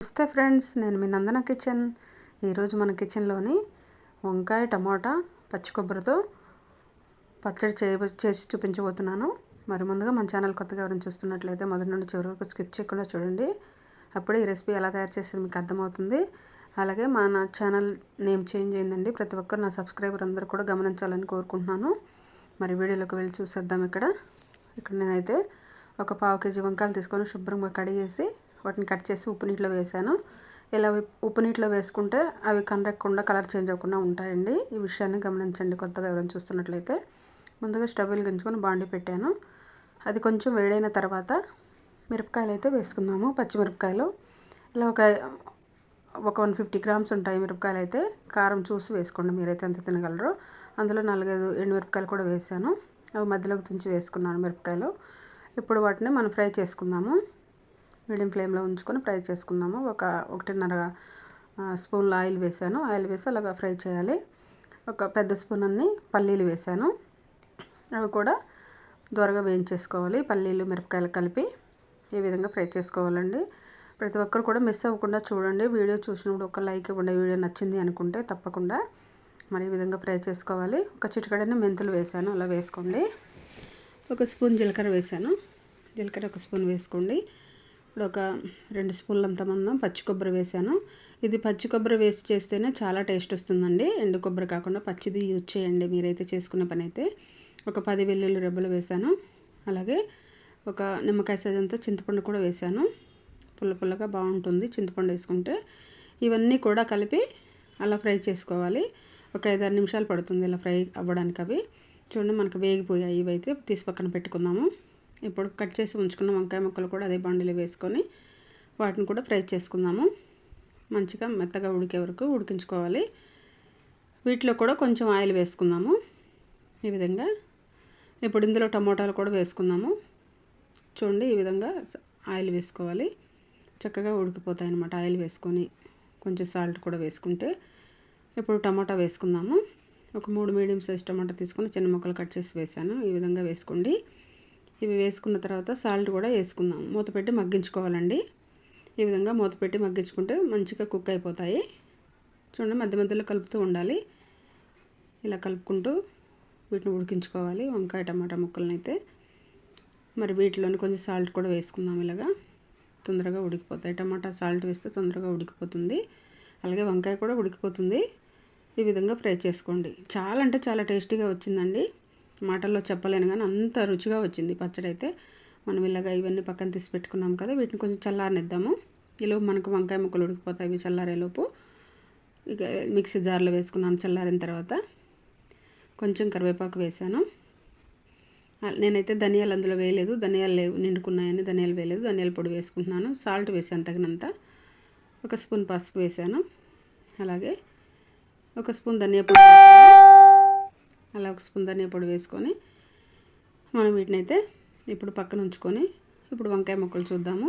నమస్తే ఫ్రెండ్స్ నేను మీ నందన కిచెన్. ఈరోజు మన కిచెన్లోని వంకాయ టమాటా పచ్చి కొబ్బరితో పచ్చడి చే చేసి చూపించబోతున్నాను. మరి ముందుగా మన ఛానల్ కొత్తగా ఎవరైనా చూస్తున్నట్లయితే మొదటి నుండి చివరి వరకు స్కిప్ చేయకుండా చూడండి. అప్పుడే ఈ రెసిపీ ఎలా తయారు చేసేది మీకు అర్థమవుతుంది. అలాగే మన ఛానల్ నేమ్ చేంజ్ అయిందండి. ప్రతి ఒక్కరు నా సబ్స్క్రైబర్ అందరూ కూడా గమనించాలని కోరుకుంటున్నాను. మరి వీడియోలోకి వెళ్ళి చూసేద్దాం ఇక్కడ. ఇక్కడ నేనైతే ఒక పావు కేజీ వంకాయలు తీసుకొని శుభ్రంగా కడిగేసి వాటిని కట్ చేసి ఉప్పు నీటిలో వేసాను. ఇలా ఉప్పు నీటిలో వేసుకుంటే అవి కనరకుండా కలర్ చేంజ్ అవ్వకుండా ఉంటాయండి. ఈ విషయాన్ని గమనించండి కొత్తగా ఎవరైనా చూస్తున్నట్లయితే. ముందుగా స్టవ్ వెలిగించుకొని బాండి పెట్టాను. అది కొంచెం వేడైన తర్వాత మిరపకాయలు అయితే వేసుకుందాము. పచ్చిమిరపకాయలు. ఇలా ఒక ఒక వన్ ఫిఫ్టీ గ్రామ్స్ ఉంటాయి మిరపకాయలు అయితే కారం చూసి వేసుకోండి మీరైతే ఎంత తినగలరో. అందులో నాలుగైదు ఎండుమిరపకాయలు కూడా వేసాను. అవి మధ్యలోకి తుంచి వేసుకున్నాను మిరపకాయలు. ఇప్పుడు వాటిని మనం ఫ్రై చేసుకుందాము. మీడియం ఫ్లేమ్లో ఉంచుకొని ఫ్రై చేసుకుందాము. ఒక ఒకటిన్నర స్పూన్ల ఆయిల్ వేసాను. ఆయిల్ వేసి అలాగా ఫ్రై చేయాలి. ఒక పెద్ద స్పూన్ అన్ని పల్లీలు వేసాను. అవి కూడా దూరగా వేయించేసుకోవాలి. పల్లీలు మిరపకాయలు కలిపి ఈ విధంగా ఫ్రై చేసుకోవాలండి. ప్రతి ఒక్కరు కూడా మిస్ అవ్వకుండా చూడండి. వీడియో చూసినప్పుడు ఒక లైక్ ఇవ్వండి. వీడియో నచ్చింది అనుకుంటే తప్పకుండా మరి ఈ విధంగా ఫ్రై చేసుకోవాలి. ఒక చిటికడని మెంతులు వేసాను. అలా వేసుకోండి. ఒక స్పూన్ జీలకర్ర వేసాను. జీలకర్ర ఒక స్పూన్ వేసుకోండి. ఇప్పుడు ఒక రెండు స్పూన్లంత మందం పచ్చి కొబ్బరి వేసాను. ఇది పచ్చి కొబ్బరి వేసి చేస్తేనే చాలా టేస్ట్ వస్తుందండి. ఎండు కొబ్బరి కాకుండా పచ్చిది యూజ్ చేయండి మీరైతే చేసుకున్న పని అయితే ఒక పది వెల్లుల్లి రెబ్బలు వేసాను. అలాగే ఒక నిమ్మకాయ సైజంతా చింతపండు కూడా వేసాను. పుల్ల పుల్లగా బాగుంటుంది చింతపండు వేసుకుంటే. ఇవన్నీ కూడా కలిపి అలా ఫ్రై చేసుకోవాలి. ఒక ఐదారు నిమిషాలు పడుతుంది ఇలా ఫ్రై అవ్వడానికి అవి. చూడండి మనకు వేగిపోయాయి ఇవైతే. తీసి పక్కన పెట్టుకుందాము. ఇప్పుడు కట్ చేసి ఉంచుకున్న వంకాయ ముక్కలు కూడా అదే బండిలో వేసుకొని వాటిని కూడా ఫ్రై చేసుకుందాము. మంచిగా మెత్తగా ఉడికే వరకు ఉడికించుకోవాలి. వీటిలో కూడా కొంచెం ఆయిల్ వేసుకుందాము. ఈ విధంగా ఇప్పుడు ఇందులో టమోటాలు కూడా వేసుకుందాము. చూడండి ఈ విధంగా ఆయిల్ వేసుకోవాలి. చక్కగా ఉడికిపోతాయి అన్నమాట ఆయిల్ వేసుకొని. కొంచెం సాల్ట్ కూడా వేసుకుంటే ఇప్పుడు టమాటా వేసుకుందాము. ఒక మూడు మీడియం సైజ్ టమాటా తీసుకొని చిన్న ముక్కలు కట్ చేసి వేసాను ఈ విధంగా వేసుకోండి. ఇవి వేసుకున్న తర్వాత సాల్ట్ కూడా వేసుకుందాం. మూత పెట్టి మగ్గించుకోవాలండి. ఈ విధంగా మూత పెట్టి మగ్గించుకుంటే మంచిగా కుక్ అయిపోతాయి. చూడండి మధ్య మధ్యలో కలుపుతూ ఉండాలి. ఇలా కలుపుకుంటూ వీటిని ఉడికించుకోవాలి. వంకాయ టమాటా ముక్కలను అయితే మరి వీటిలోని కొంచెం సాల్ట్ కూడా వేసుకుందాం ఇలాగా. తొందరగా ఉడికిపోతాయి. టమాటా సాల్ట్ వేస్తే తొందరగా ఉడికిపోతుంది. అలాగే వంకాయ కూడా ఉడికిపోతుంది. ఈ విధంగా ఫ్రై చేసుకోండి. చాలా అంటే చాలా టేస్టీగా వచ్చిందండి. మాటల్లో చెప్పలేను కానీ అంత రుచిగా వచ్చింది పచ్చడి అయితే మనం ఇలాగా ఇవన్నీ పక్కన తీసి పెట్టుకున్నాం కదా వీటిని కొంచెం చల్లారనిద్దాము. ఈలోపు మనకు వంకాయ ముక్కలు ఉడికిపోతాయి ఇవి చల్లారేలోపు ఇక మిక్సీ జార్లో వేసుకున్నాను చల్లారిన తర్వాత. కొంచెం కరివేపాకు వేసాను. నేనైతే ధనియాలు అందులో వేయలేదు. ధనియాలు లేవు నిండుకున్నాయని ధనియాలు వేయలేదు. ధనియాల పొడి వేసుకుంటున్నాను. సాల్ట్ వేసాను తగినంత. ఒక స్పూన్ పసుపు వేసాను. అలాగే ఒక స్పూన్ ధనియా పొడి వేసాను. అలా ఒక స్పూన్ ధనియా పొడి వేసుకొని మనం వీటిని అయితే ఇప్పుడు పక్కన ఉంచుకొని ఇప్పుడు వంకాయ ముక్కలు చూద్దాము.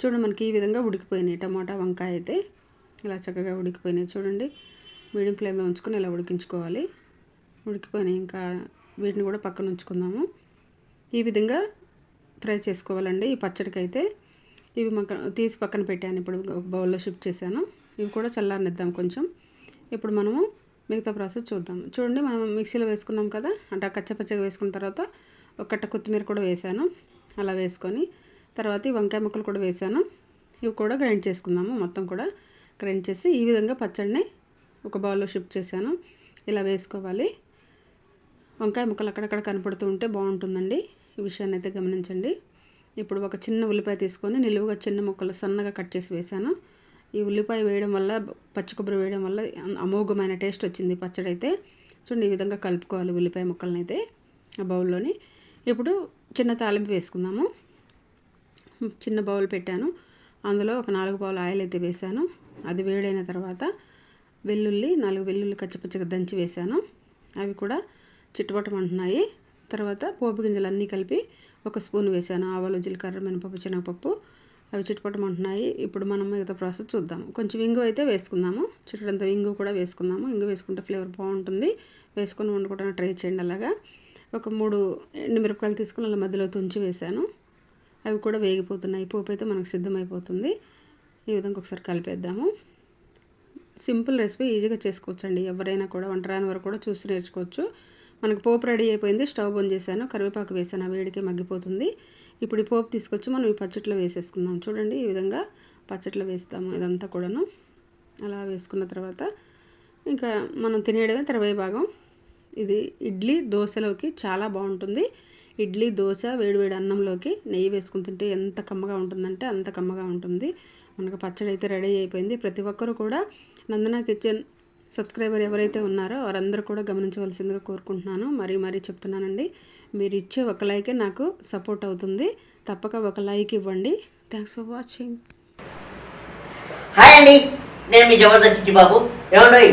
చూడండి మనకి ఈ విధంగా ఉడికిపోయినాయి టమాటా వంకాయ అయితే. ఇలా చక్కగా ఉడికిపోయినాయి చూడండి. మీడియం ఫ్లేమ్లో ఉంచుకొని ఇలా ఉడికించుకోవాలి. ఉడికిపోయినాయి ఇంకా వీటిని కూడా పక్కన ఉంచుకుందాము. ఈ విధంగా ఫ్రై చేసుకోవాలండి. ఈ పచ్చడికి అయితే ఇవి మక్క తీసి పక్కన పెట్టాను. ఇప్పుడు ఒక బౌల్లో షిఫ్ట్ చేశాను. ఇవి కూడా చల్లారనిద్దాం కొంచెం. ఇప్పుడు మనము మిగతా ప్రాసెస్ చూద్దాం. చూడండి మనం మిక్సీలో వేసుకున్నాం కదా అంటే కచ్చపచ్చగా వేసుకున్న తర్వాత ఒక కట్ట కొత్తిమీర కూడా వేసాను. అలా వేసుకొని తర్వాత ఈ వంకాయ ముక్కలు కూడా వేసాను. ఇవి కూడా గ్రైండ్ చేసుకుందాము మొత్తం కూడా గ్రైండ్ చేసి ఈ విధంగా పచ్చడిని ఒక బౌల్లో షిఫ్ట్ చేశాను. ఇలా వేసుకోవాలి. వంకాయ ముక్కలు అక్కడక్కడ కనపడుతూ ఉంటే బాగుంటుందండి. ఈ విషయాన్ని అయితే గమనించండి. ఇప్పుడు ఒక చిన్న ఉల్లిపాయ తీసుకొని నిలువుగా చిన్న ముక్కలు సన్నగా కట్ చేసి వేసాను ఈ ఉల్లిపాయ వేయడం వల్ల పచ్చి కొబ్బరి వేయడం వల్ల అమోఘమైన టేస్ట్ వచ్చింది పచ్చడి అయితే చూడండి ఈ విధంగా కలుపుకోవాలి ఉల్లిపాయ ముక్కలను అయితే ఆ బౌల్లోని. ఇప్పుడు చిన్న తాలింపు వేసుకుందాము. చిన్న బౌల్ పెట్టాను. అందులో ఒక నాలుగు బౌల్ ఆయిల్ అయితే వేసాను. అది వేడైన తర్వాత వెల్లుల్లి నాలుగు వెల్లుల్లి కచ్చపచ్చగా దంచి వేసాను. అవి కూడా చిట్టుపట్టమంటున్నాయి. తర్వాత పోపు గింజలు అన్నీ కలిపి ఒక స్పూన్ వేసాను. ఆవాలు జీలకర్ర మినపప్పు శనగపప్పు. అవి చిట్టుపట్టమంటున్నాయి ఇప్పుడు మనం మిగతా ప్రాసెస్ చూద్దాం. కొంచెం ఇంగు అయితే వేసుకుందాము. చిట్టడంత ఇంగు కూడా వేసుకుందాము. ఇంగు వేసుకుంటే ఫ్లేవర్ బాగుంటుంది. వేసుకొని వండుకోవడానికి ట్రై చేయండి అలాగా. ఒక మూడు ఎండుమిరపకాయలు తీసుకుని అలా మధ్యలో తుంచి వేసాను అవి కూడా వేగిపోతున్నాయి. పోపు అయితే మనకు సిద్ధమైపోతుంది. ఈ విధంగా ఒకసారి కలిపేద్దాము. సింపుల్ రెసిపీ ఈజీగా చేసుకోవచ్చండి. ఎవరైనా కూడా వంట రాని వారు కూడా చూసి నేర్చుకోవచ్చు. మనకు పోపు రెడీ అయిపోయింది. స్టవ్ ఆన్ చేశాను. కరివేపాకు వేసాను ఆ వేడికే మగ్గిపోతుంది. ఇప్పుడు ఈ పోపు తీసుకొచ్చి మనం ఈ పచ్చట్లో వేసేసుకుందాం. చూడండి ఈ విధంగా పచ్చట్లో వేస్తాము ఇదంతా కూడాను. అలా వేసుకున్న తర్వాత ఇంకా మనం తినేయడమే తర్వాయి భాగం. ఇది ఇడ్లీ దోశలోకి చాలా బాగుంటుంది. ఇడ్లీ దోశ వేడివేడి అన్నంలోకి నెయ్యి వేసుకుని తింటే ఎంత కమ్మగా ఉంటుందంటే అంత కమ్మగా ఉంటుంది. మనకు పచ్చడి అయితే రెడీ అయిపోయింది. ప్రతి ఒక్కరు కూడా నందన కిచెన్ సబ్స్క్రైబర్ ఎవరైతే ఉన్నారో వారందరూ కూడా గమనించవలసిందిగా కోరుకుంటున్నాను. మరీ మరీ చెప్తున్నానండి. మీరు ఇచ్చే ఒక లైకే నాకు సపోర్ట్ అవుతుంది. తప్పక ఒక లైక్ ఇవ్వండి. Thanks for watching. హాయ్ అండి. నేను మీ జబర్దస్త్ చిట్టిబాబు ఏమండి?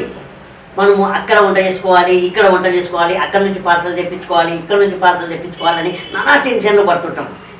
మనము అక్కడ వంట చేసుకోవాలి ఇక్కడ వంట చేసుకోవాలి అక్కడ నుంచి పార్సల్ తెప్పించుకోవాలి ఇక్కడ నుంచి పార్సల్ తెప్పించుకోవాలని నానా టెన్షన్లు పడుతుంటాం.